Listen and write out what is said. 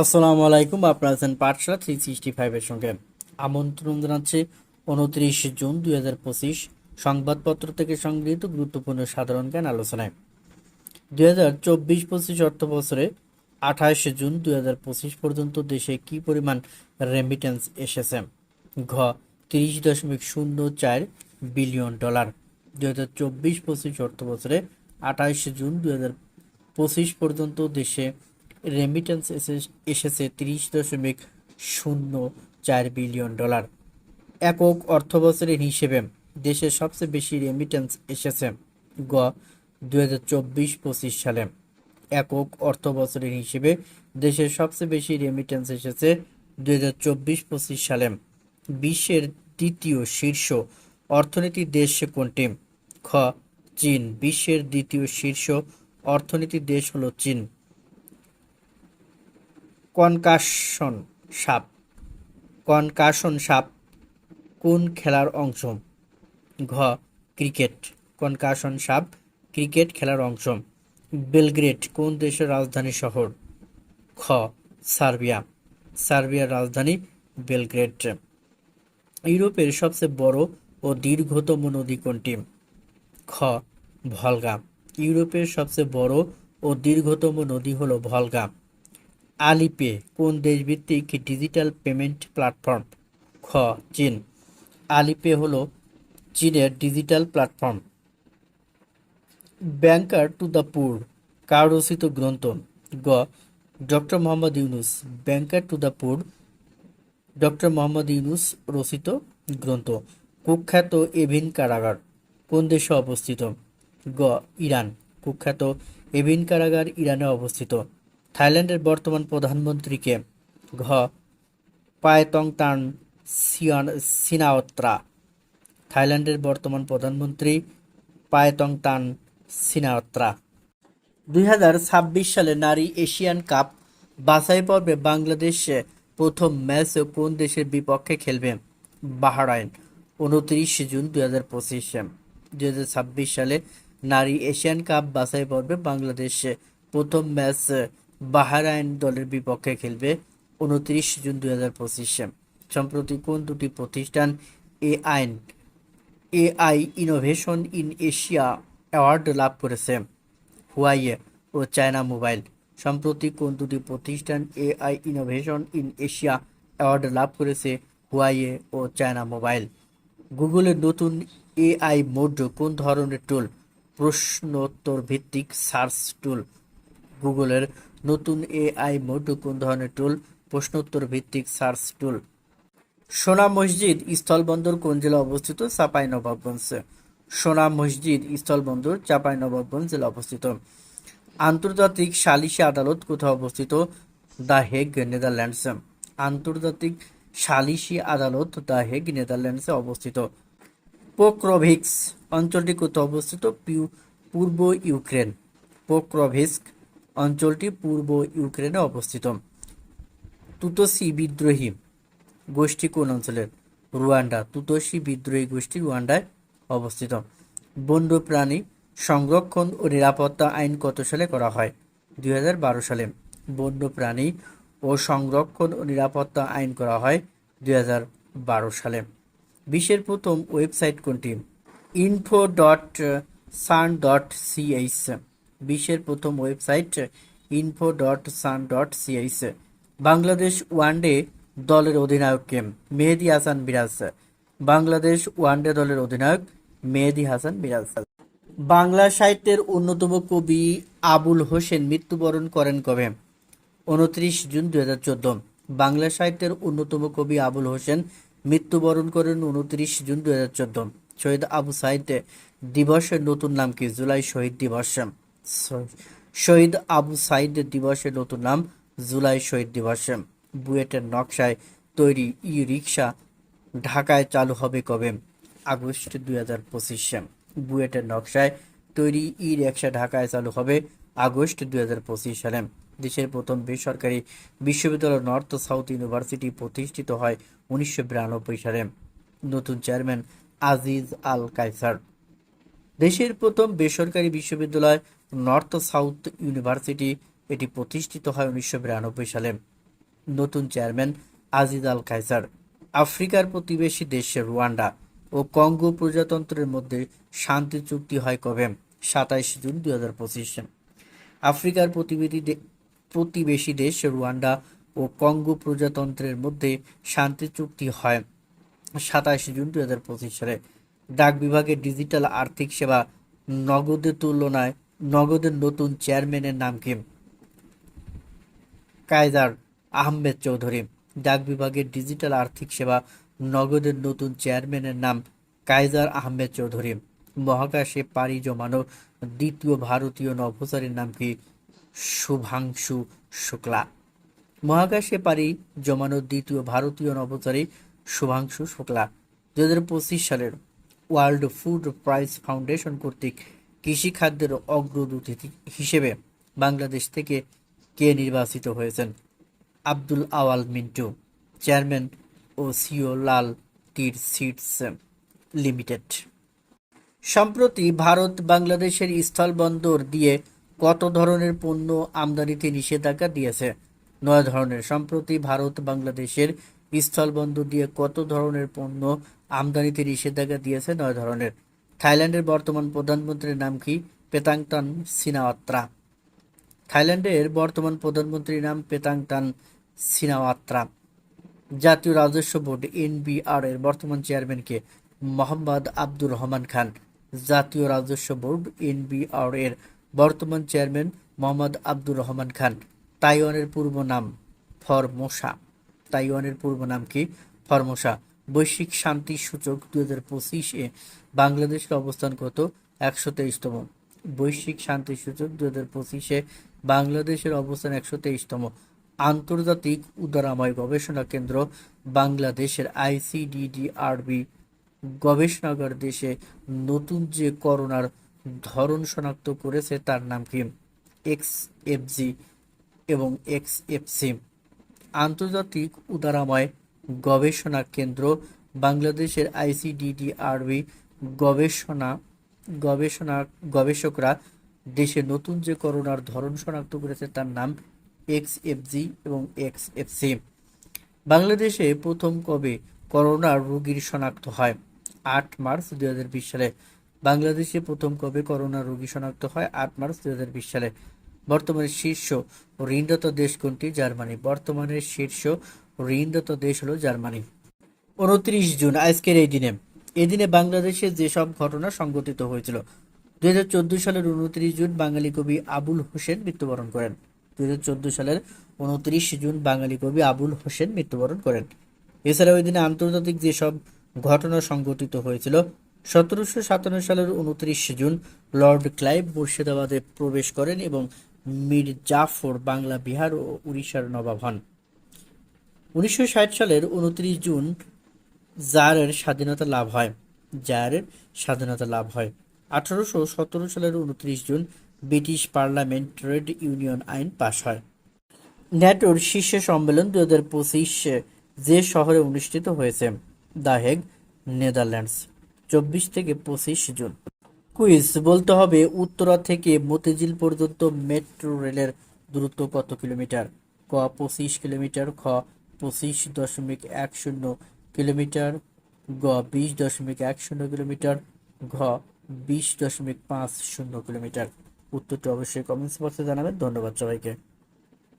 আসসালামু আলাইকুম, আপনারা আছেন পাঠশালা থ্রি সিক্সটি ফাইভের সঙ্গে। আমন্ত্রণ জানাচ্ছে উনত্রিশ জুন দুই হাজার পঁচিশ সংবাদপত্র থেকে সংগৃহীত গুরুত্বপূর্ণ সাধারণ জ্ঞান আলোচনায়। দুই হাজার চব্বিশ পঁচিশ অর্থ বছরে আঠাশ জুন দুই হাজার পঁচিশ পর্যন্ত দেশে কি পরিমাণ রেমিটেন্স এসেছে? ঘ, তিরিশ দশমিক শূন্য চার বিলিয়ন ডলার। দুই হাজার চব্বিশ পঁচিশ অর্থ বছরে আঠাশ জুন দুই হাজার পঁচিশ পর্যন্ত দেশে রেমিটেন্স এসে- এসেছে তিরিশ দশমিক শূন্য চার বিলিয়ন ডলার একক অর্থ বছরের হিসেবে দেশে সবচেয়ে বেশি রেমিটেন্স এসেছে গ দু হাজার চব্বিশ পঁচিশ সালে। একক অর্থ বছরের হিসেবে দেশের সবচেয়ে বেশি রেমিটেন্স এসেছে দু হাজার চব্বিশ পঁচিশ সালে। বিশ্বের দ্বিতীয় শীর্ষ অর্থনীতি দেশ কোনটি? খ, চীন। বিশ্বের দ্বিতীয় শীর্ষ অর্থনীতি দেশ হলো চীন। কনকাশন সাপ। কনকাশন সাপ কোন খেলার অংশ? ঘ, ক্রিকেট। কনকাশন সাপ ক্রিকেট খেলার অংশ। বেলগ্রেড কোন দেশের রাজধানী শহর? খ, সার্বিয়া। সার্বিয়ার রাজধানী বেলগ্রেড। ইউরোপের সবচেয়ে বড় ও দীর্ঘতম নদী কোনটি? খ, ভলগা। ইউরোপের সবচেয়ে বড় ও দীর্ঘতম নদী হলো ভলগা। আলিপে, কোন দেশভিত্তিক ডিজিটাল পেমেন্ট প্ল্যাটফর্ম? খ, চীন। আলিপে হলো চীনের digital platform. Banker to the poor, কার রচিত গ্রন্থ? গ, doctor Mohammad Yunus, banker to the poor, doctor Mohammad Yunus রচিত গ্রন্থ। কুখ্যাত এভিন কারাগার, কোন দেশে অবস্থিত? গ, ইরান। কুখ্যাত এভিন কারাগার ইরানে অবস্থিত। থাইল্যান্ডের বর্তমান প্রধানমন্ত্রীকে ঘ. পায়তং তান সিয়ান সিনাওত্রা। থাইল্যান্ডের বর্তমান প্রধানমন্ত্রী পায়তং তান সিনাওত্রা। দু হাজার ছাব্বিশ সালে নারী এশিয়ান কাপ বাছাই পর্বে বাংলাদেশ প্রথম ম্যাচ কোন দেশের বিপক্ষে খেলবে? বাহরাইন, উনত্রিশ জুন দুই হাজার পঁচিশে। হাজার ছাব্বিশ সালে নারী এশিয়ান কাপ বাছাই পর্বে বাংলাদেশ প্রথম ম্যাচ বাহরাইন দলের বিপক্ষে খেলবে উনত্রিশ জুন দুই হাজার পঁচিশে। সম্প্রতি কোন দুটি প্রতিষ্ঠান এ আইন AI innovation in Asia award লাভ করেছে? হুয়াইয়ে ও চায়না মোবাইল, সম্প্রতি কোন দুটি প্রতিষ্ঠান AI innovation in Asia award লাভ করেছে? হুয়াইয়ে ও চায়না মোবাইল গুগলের নতুন এআই মোড কোন ধরনের টুল প্রশ্নোত্তর ভিত্তিক সার্চ টুল গুগলের নতুন এআই মোড, কোন ধরনের টুল প্রশ্নোত্তর ভিত্তিক সার্চ টুল সোনা মসজিদ স্থলবন্দর কোন জেলা অবস্থিত? চাপাই নবাবগঞ্জ সোনা মসজিদ স্থলবন্দর চাপাই নবাবগঞ্জ জেলা অবস্থিত। আন্তর্জাতিক সালিসি আদালত কোথায় অবস্থিত? The Hague, Netherlands. আন্তর্জাতিক সালিসি আদালত দ্য হেগ, নেদারল্যান্ডসে অবস্থিত। পোক্রোভিক্স অঞ্চলটি কোথায় অবস্থিত? পূর্ব ইউক্রেন। পোক্রোভিস্ক অঞ্চলটি পূর্ব ইউক্রেনে অবস্থিত। তুতসি বিদ্রোহী গোষ্ঠী কোন অঞ্চলের রুয়ান্ডা। তুতসি বিদ্রোহী গোষ্ঠী রুয়ান্ডায় অবস্থিত। বন্যপ্রাণী সংরক্ষণ ও নিরাপত্তা আইন কত সালে করা হয়? দুই হাজার বারো সালে। বন্যপ্রাণী ও সংরক্ষণ ও নিরাপত্তা আইন করা হয় দুই হাজার বারো সালে। বিশ্বের প্রথম ওয়েবসাইট কোনটি? Info dot sun dot CH বিশ্বের প্রথম website info dot sun dot CH Bangladesh one day দলের অধিনায়ক কে? মেহেদি হাসান মিরাজ। বাংলাদেশ ওয়ানডে দলের অধিনায়ক মেহেদি হাসান মিরাজ। বাংলা সাহিত্যের অন্যতম কবি আবুল হোসেন মৃত্যুবরণ করেন কবে? উনত্রিশ জুন দুই হাজার চোদ্দ। বাংলা সাহিত্যের অন্যতম কবি আবুল হোসেন মৃত্যুবরণ করেন উনত্রিশ জুন দুই হাজার চোদ্দ। শহীদ আবু সাহিদ দিবসের নতুন নাম কি? জুলাই শহীদ দিবস। শহীদ আবু সাইদ দিবসের নতুন নাম জুলাই শহীদ দিবস। বুয়েটের নকশায় তৈরি ই রিক্সা ঢাকায় চালু হবে কবে? আগস্ট দুই হাজার পঁচিশে। বুয়েটের নকশায় তৈরি ই রিক্সা ঢাকায় চালু হবে আগস্ট দুই হাজার পঁচিশ সালে। দেশের প্রথম বেসরকারি বিশ্ববিদ্যালয় নর্থ সাউথ ইউনিভার্সিটি প্রতিষ্ঠিত হয় উনিশশো বিরানব্বই সালে। নতুন চেয়ারম্যান আজিজ আল কায়সার। দেশের প্রথম বেসরকারি বিশ্ববিদ্যালয় নর্থ সাউথ ইউনিভার্সিটি এটি প্রতিষ্ঠিত হয় উনিশশো বিরানব্বই সালে। নতুন চেয়ারম্যান আজিজ আল কাইসার আফ্রিকার প্রতিবেশী দেশ রুয়ান্ডা ও কঙ্গো প্রজাতন্ত্রের মধ্যে শান্তি চুক্তি হয় কবে? সাতাইশ জুন দুই হাজার পঁচিশে। আফ্রিকার প্রতিবেদী প্রতিবেশী দেশ রুয়ান্ডা ও কঙ্গো প্রজাতন্ত্রের মধ্যে শান্তি চুক্তি হয় সাতাশ জুন দুই হাজার পঁচিশ সালে। ডাক বিভাগের ডিজিটাল আর্থিক সেবা নগদের তুলনায় নগদের নতুন চেয়ারম্যানের নাম কি? কায়দার আহমেদ চৌধুরী। ডাক বিভাগের ডিজিটাল আর্থিক সেবা নগদের নতুন চেয়ারম্যানের নাম কায়জার আহমেদ চৌধুরী। মহাকাশে পাড়ি জমানো দ্বিতীয় ভারতীয় নভোচারীর নাম কি? শুভাংশু শুক্লা। মহাকাশে পাড়ি জমানো দ্বিতীয় ভারতীয় নভোচারী শুভাংশু শুক্লা। দু হাজার পঁচিশ সালের ওয়ার্ল্ড ফুড প্রাইজ ফাউন্ডেশন কর্তৃক কৃষি খাদ্যের অগ্রদূত হিসেবে বাংলাদেশ থেকে কে নির্বাচিত হয়েছেন? আব্দুল আওয়াল মিন্টু, চেয়ারম্যান ও CEO Lal Teer seeds limited. সম্প্রতি ভারত বাংলাদেশের স্থলবন্দর দিয়ে কত ধরনের পণ্য আমদানিতে নিষেধাজ্ঞা দিয়েছে? নয় ধরনের। সম্প্রতি ভারত বাংলাদেশের স্থলবন্দর দিয়ে কত ধরনের পণ্য আমদানিতে নিষেধাজ্ঞা দিয়েছে? নয় ধরনের। থাইল্যান্ডের বর্তমান প্রধানমন্ত্রীর নাম কি? Paetongtarn Shinawatra. থাইল্যান্ডের বর্তমান প্রধানমন্ত্রীর নাম পেতাংটান সিনাওয়াত্রা। জাতীয় রাজস্ব বোর্ড এনবিআর এর বর্তমান চেয়ারম্যান কে? মোহাম্মদ আব্দুর রহমান খান। জাতীয় রাজস্ব বোর্ড এনবিআর এর বর্তমান চেয়ারম্যান মোহাম্মদ আব্দুর রহমান খান। তাইওয়ানের পূর্ব নাম ফরমোসা। তাইওয়ানের পূর্ব নাম কি? ফরমোসা। বৈশ্বিক শান্তি সূচক দু হাজার পঁচিশে বাংলাদেশের অবস্থান কত একশো তেইশতম। বৈশ্বিক শান্তি সূচক দু হাজার পঁচিশে বাংলাদেশের অবস্থান একশো তেইশতম। আন্তর্জাতিক উদারাময় গবেষণা কেন্দ্র বাংলাদেশের আইসিডিডিআরবি গবেষণাগার দেশে নতুন যে করোনার ধরন শনাক্ত করেছে তার নাম কি? এক্স এফজি এবং এক্স এফসি আন্তর্জাতিক উদারাময় গবেষণা কেন্দ্র বাংলাদেশের আইসিডিডিআরবি গবেষণা গবেষণা গবেষকরা দেশে নতুন যে করোনার ধরন শনাক্ত করেছে তার নাম এক্স এফজি এবং এক্স এফসি বাংলাদেশে প্রথম কবে করোনার রোগীর শনাক্ত হয়? আট মার্চ দুই হাজার বিশ সালে। বাংলাদেশে প্রথম কবে করোনা রোগী শনাক্ত হয়? আট মার্চ দুই হাজার বিশ সালে। বর্তমানে শীর্ষ ঋণদাতা দেশ কোনটি? জার্মানি। বর্তমানে শীর্ষ ঋণদাতা দেশ হলো জার্মানি। উনত্রিশ জুন, আজকের এই দিনে। এই দিনে বাংলাদেশে যেসব ঘটনা সংঘটিত হয়েছিল, দুই হাজার চোদ্দ সালের উনত্রিশ জুন বাঙালি কবি আবুল হোসেন মৃত্যুবরণ করেন। দুই হাজার চোদ্দ সালের উনত্রিশ জুন বাঙালি কবি আবুল হোসেন মৃত্যুবরণ করেন। এছাড়া ওই দিনে আন্তর্জাতিক যেসব ঘটনা সংঘটিত হয়েছিল, সতেরোশো সাতান্ন সালের উনত্রিশ জুন লর্ড ক্লাইভ মুর্শিদাবাদে প্রবেশ করেন এবং মীর জাফর বাংলা বিহার ও উড়িষ্যার নবাব হন। উনিশশো ষাট সালের উনত্রিশ জুন জারের স্বাধীনতা লাভ হয়। জারের স্বাধীনতা লাভ হয়। আঠারোশো সতেরো সালের উনত্রিশ June British parliament trade union আইন পাশ হয়। ন্যাটোর শীর্ষ সম্মেলন দু হাজার পঁচিশে যে শহরে অনুষ্ঠিত হয়েছে, দ্য হেগ, নেদারল্যান্ডস, চব্বিশ থেকে পঁচিশ জুন। কুইজ, বলতে হবে উত্তরা থেকে মতিঝিল পর্যন্ত মেট্রো রেলের দূরত্ব কত কিলোমিটার? ক, পঁচিশ কিলোমিটার, খ পঁচিশ দশমিক এক শূন্য কিলোমিটার গ বিশ দশমিক এক শূন্য কিলোমিটার, ঘ বিশ দশমিক পাঁচ শূন্য কিলোমিটার। উত্তরটি অবশ্যই কমেন্টস বক্সে জানাবেন। ধন্যবাদ সবাইকে।